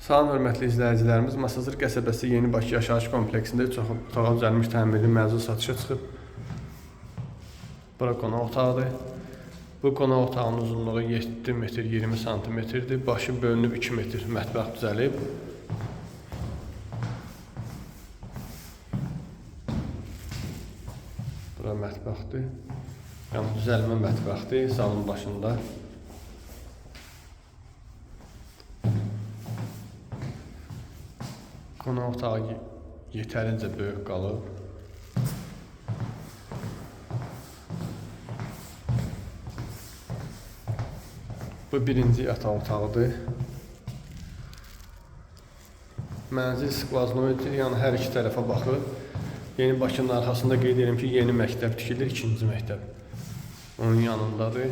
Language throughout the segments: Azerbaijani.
Salam hörmətli izləyicilərimiz, Masazır qəsəbəsi Yeni Bakı yaşayış kompleksində çox otağa düzəlmiş təmirli məhsul satışa çıxıb. Bura qonaq otağıdır. Bu qonaq otağının uzunluğu 7 metr 20 santimetrdir. Başı bölünüb 2 metr mətbəx düzəlib. Bura mətbəxdir. Yəni düzəlmə mətbəxdir salon başında. Qonaq otağı ye- yetərincə böyük qalıb. Bu birinci yataq otağıdır. Mənzil skvaznoiddir, yəni hər iki tərəfə baxır. Yeni Bakının arxasında qeyd edirəm ki, yeni məktəb tikilir, ikinci məktəb. Onun yanındadır.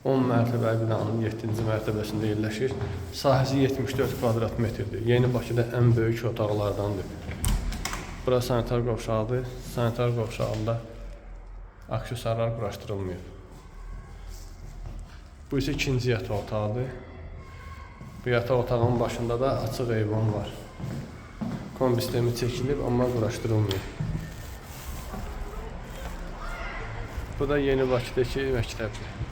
10 mərtəbəli binanın 7-ci mərtəbəsində yerləşir. Sahəsi 74 kvadrat metrdir. Yeni Bakıda ən böyük otaqlardandır. Bura sanitar qovşağıdır. Sanitar qovşağında aksesuarlar quraşdırılmayıb. Bu isə ikinci yataq otağıdır. Bu yataq otağının başında da açıq eyvan var. Kombi sistemi çəkilib, amma quraşdırılmayıb. Bu da Yeni Bakıdakı məktəbdir.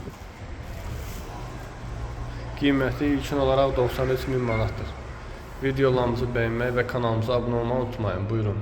Qiyməti ilkin olaraq 93 min manatdır. Videolarımızı bəyənmək və kanalımıza abunə olmağı unutmayın. Buyurun.